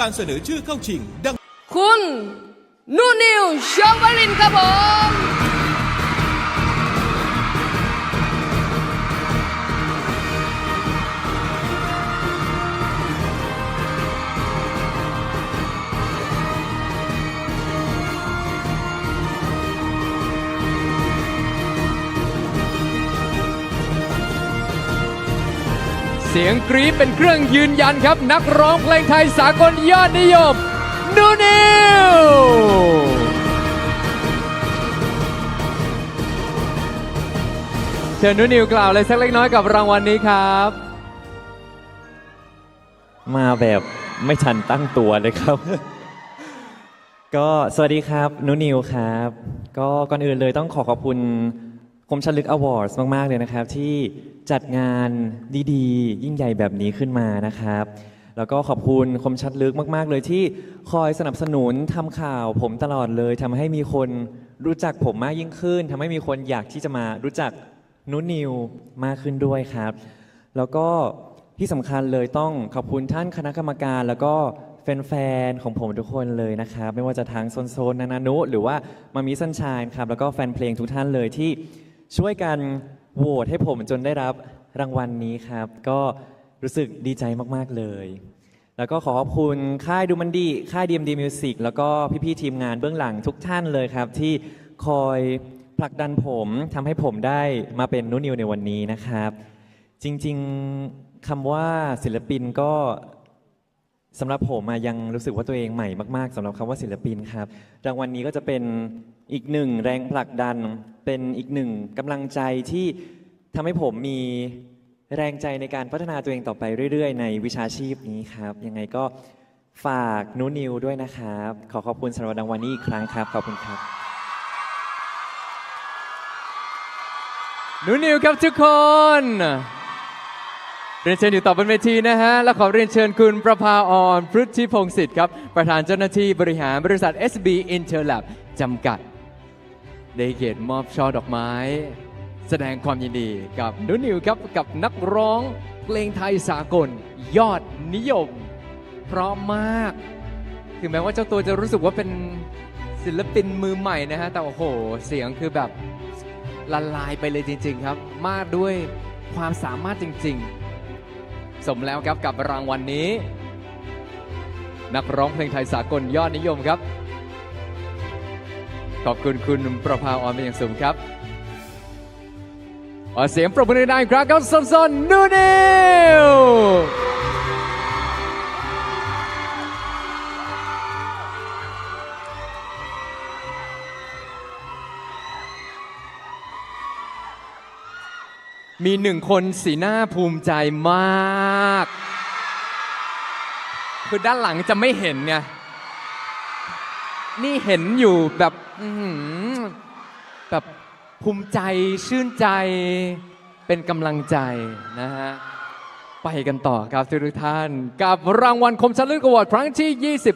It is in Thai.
การเสนอชื่อเข้าชิง ดังคุณ นูนิวชอวลินครับผม สียงกรี๊ดเป็นเครื่องยืนยันครับ นักร้องเพลงไทยสากลยอดนิยม นูนิวเชิญนูนิวกล่าวอะไรสักเล็กน้อยกับรางวัลนี้ครับ มาแบบไม่ทันตั้งตัวเลยครับ ก็สวัสดีครับนุนิวครับ ก็ก่อนอื่นเลยต้องขอขอบคุณ คมชันลึกอวอร์ดมาก ๆ เลยนะครับ ที่จัดงานดีๆ ยิ่งใหญ่แบบนี้ขึ้นมานะครับ แล้วก็ขอบคุณคมชัดลึกมาก ๆ เลยที่คอยสนับสนุนทำข่าวผมตลอดเลยทำให้มีคนรู้จักผมมากยิ่งขึ้นทำให้มีคนอยากที่จะมารู้จักนุนิวมากขึ้นด้วยครับ แล้วก็ที่สำคัญเลยต้องขอบคุณท่านคณะกรรมการ แล้วก็แฟนๆของผมทุกคนเลยนะครับ ไม่ว่าจะทางโซนโซนนานานุ หรือว่ามามีสันชายครับแล้วก็แฟนเพลงทุกท่านเลยที่ ช่วยกันโหวตให้ผมจนได้รับรางวัลนี้ครับ ก็รู้สึกดีใจมากๆเลย แล้วก็ขอขอบคุณค่ายดูมันดีค่าย DMD Music แล้วก็พี่ๆทีมงานเบื้องหลังทุกท่านเลยครับ ที่คอยผลักดันผมทำให้ผมได้มาเป็นนุนิวในวันนี้นะครับ จริงๆคำว่าศิลปินก็ สำหรับผมอะยังรู้สึกว่าตัวเองใหม่มากๆสำหรับคำว่าศิลปินครับรางวัลนี้ก็จะเป็นอีกหนึ่งแรงผลักดัน เป็นอีกหนึ่งกำลังใจที่ทำให้ผมมีแรงใจในการพัฒนาตัวเองต่อไปเรื่อย ๆ ในวิชาชีพนี้ครับ ยังไงก็ฝากนูนิวด้วยนะครับ ขอขอบคุณสำหรับรางวัลนี้อีกครั้งครับ ขอบคุณครับนูนิวครับทุกคน เรียนเชิญอยู่ต่อบนเวทีนะฮะ และขอเรียนเชิญคุณประภาออนพฤทธิพงศิษฐ์ครับ ประธานเจ้าหน้าที่บริหารบริษัท SB Interlab จำกัด ได้เกียรติมอบช่อดอกไม้ แสดงความยินดีกับนุนิวครับกับนักร้องเพลงไทยสากล ยอดนิยม เพราะมาก ถึงแม้ว่าเจ้าตัวจะรู้สึกว่าเป็นศิลปินมือใหม่นะฮะ แต่โอ้โห เสียงคือแบบละลายไปเลยจริง ๆ ครับ มากด้วยความสามารถจริง ๆ สมแล้วครับกับรางวัลนนี้ นักร้องเพลงไทยสากลยอดนิยมครับ ขอบคุณคุณประภาออนเป็นอย่างสูงครับขอเสียงปรบมือดังๆอีกครั้งครับสมสนนูนิว มีหนึ่งคนสีหน้าภูมิใจมาก คือด้านหลังจะไม่เห็นไง นี่เห็นอยู่แบบแบบภูมิใจชื่นใจเป็นกำลังใจนะฮะ ไปกันต่อครับทุกท่าน กับรางวัลคมชัดลึกอวอร์ดครั้งที่ 20